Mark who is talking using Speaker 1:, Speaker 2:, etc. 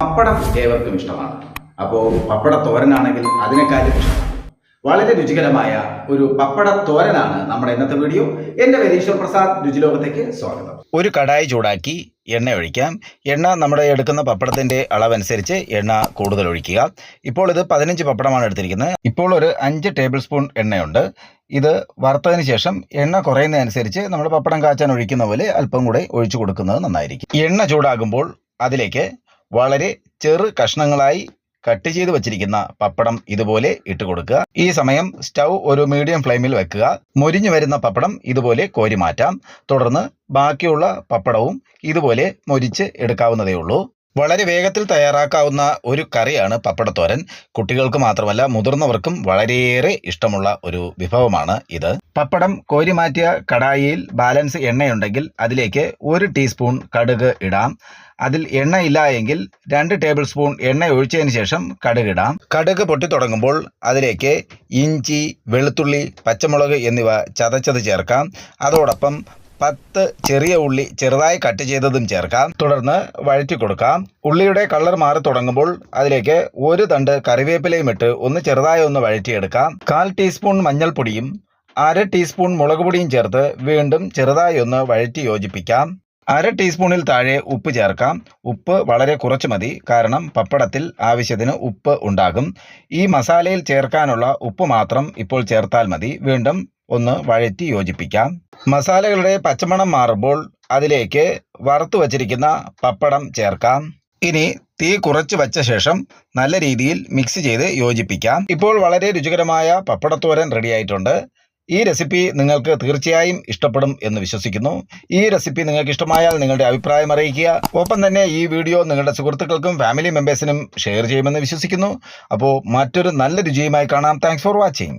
Speaker 1: പപ്പടം ഏവർക്കും ഇഷ്ടമാണ്. അപ്പോൾ പപ്പട തോരനാണെങ്കിൽ അതിനേക്കാളും ഇഷ്ടമാണ് വളരെ രുചികരമായ ഒരു പപ്പട തോരനാണ് നമ്മുടെ ഇന്നത്തെ വീഡിയോ. എന്റെ പേര് ഈശ്വർ പ്രസാദ്. രുചിലോകത്തേക്ക് സ്വാഗതം.
Speaker 2: ഒരു കടായി ചൂടാക്കി എണ്ണ ഒഴിക്കാം. എണ്ണ നമ്മുടെ എടുക്കുന്ന പപ്പടത്തിന്റെ അളവനുസരിച്ച് എണ്ണ കൂടുതൽ ഒഴിക്കുക. ഇപ്പോൾ ഇത് പതിനഞ്ച് പപ്പടമാണ് എടുത്തിരിക്കുന്നത്. ഇപ്പോൾ ഒരു അഞ്ച് ടേബിൾ സ്പൂൺ എണ്ണയുണ്ട്. ഇത് വറുത്തതിന് ശേഷം എണ്ണ കുറയുന്നതനുസരിച്ച് നമ്മൾ പപ്പടം കാച്ചാൻ ഒഴിക്കുന്ന പോലെ അല്പം കൂടെ ഒഴിച്ചു കൊടുക്കുന്നത് നന്നായിരിക്കും. എണ്ണ ചൂടാകുമ്പോൾ അതിലേക്ക് വളരെ ചെറു കഷ്ണങ്ങളായി കട്ട് ചെയ്ത് വച്ചിരിക്കുന്ന പപ്പടം ഇതുപോലെ ഇട്ട് കൊടുക്കുക. ഈ സമയം സ്റ്റൗ ഒരു മീഡിയം ഫ്ലെയിമിൽ വെക്കുക. മൊരിഞ്ഞു വരുന്ന പപ്പടം ഇതുപോലെ കോരി മാറ്റാം. തുടർന്ന് ബാക്കിയുള്ള പപ്പടവും ഇതുപോലെ മൊരിച്ച് എടുക്കാവുന്നതേ ഉള്ളൂ. വളരെ വേഗത്തിൽ തയ്യാറാക്കാവുന്ന ഒരു കറിയാണ് പപ്പടത്തോരൻ. കുട്ടികൾക്ക് മാത്രമല്ല മുതിർന്നവർക്കും വളരെയേറെ ഇഷ്ടമുള്ള ഒരു വിഭവമാണ് ഇത്. പപ്പടം കോരി മാറ്റിയ കടായിയിൽ ബാലൻസ് എണ്ണയുണ്ടെങ്കിൽ അതിലേക്ക് ഒരു ടീസ്പൂൺ കടുക് ഇടാം. അതിൽ എണ്ണ ഇല്ല എങ്കിൽ രണ്ട് ടേബിൾ സ്പൂൺ എണ്ണ ഒഴിച്ചതിന് ശേഷം കടുക് ഇടാം. കടുക് പൊട്ടി തുടങ്ങുമ്പോൾ അതിലേക്ക് ഇഞ്ചി വെളുത്തുള്ളി പച്ചമുളക് എന്നിവ ചതച്ചത് ചേർക്കാം. അതോടൊപ്പം പത്ത് ചെറിയ ഉള്ളി ചെറുതായി കട്ട് ചെയ്തതും ചേർക്കാം. തുടർന്ന് വഴറ്റി കൊടുക്കാം. ഉള്ളിയുടെ കളർ മാറി തുടങ്ങുമ്പോൾ അതിലേക്ക് ഒരു തണ്ട് കറിവേപ്പിലയും ഇട്ട് ഒന്ന് ചെറുതായി ഒന്ന് വഴറ്റിയെടുക്കാം. കാൽ ടീസ്പൂൺ മഞ്ഞൾപ്പൊടിയും അര ടീസ്പൂൺ മുളക് പൊടിയും ചേർത്ത് വീണ്ടും ചെറുതായി ഒന്ന് വഴറ്റി യോജിപ്പിക്കാം. അര ടീസ്പൂണിൽ താഴെ ഉപ്പ് ചേർക്കാം. ഉപ്പ് വളരെ കുറച്ച് മതി കാരണം പപ്പടത്തിൽ ആവശ്യത്തിന് ഉപ്പ് ഉണ്ടാകും. ഈ മസാലയിൽ ചേർക്കാനുള്ള ഉപ്പ് മാത്രം ഇപ്പോൾ ചേർത്താൽ മതി. വീണ്ടും ഒന്ന് വഴറ്റി യോജിപ്പിക്കാം. മസാലകളുടെ പച്ചമണം മാറുമ്പോൾ അതിലേക്ക് വറുത്തു വച്ചിരിക്കുന്ന പപ്പടം ചേർക്കാം. ഇനി തീ കുറച്ച് വച്ച ശേഷം നല്ല രീതിയിൽ മിക്സ് ചെയ്ത് യോജിപ്പിക്കാം. ഇപ്പോൾ വളരെ രുചികരമായ പപ്പടത്തോരൻ റെഡിയായിട്ടുണ്ട് ഈ റെസിപ്പി നിങ്ങൾക്ക് തീർച്ചയായും ഇഷ്ടപ്പെടും എന്ന് വിശ്വസിക്കുന്നു. ഈ റെസിപ്പി നിങ്ങൾക്ക് ഇഷ്ടമായാൽ നിങ്ങളുടെ അഭിപ്രായം അറിയിക്കുക. ഒപ്പം തന്നെ ഈ വീഡിയോ നിങ്ങളുടെ സുഹൃത്തുക്കൾക്കും ഫാമിലി മെമ്പേഴ്സിനും ഷെയർ ചെയ്യുമെന്ന് വിശ്വസിക്കുന്നു. അപ്പോൾ മറ്റൊരു നല്ല രുചിയുമായി കാണാം. Thanks for watching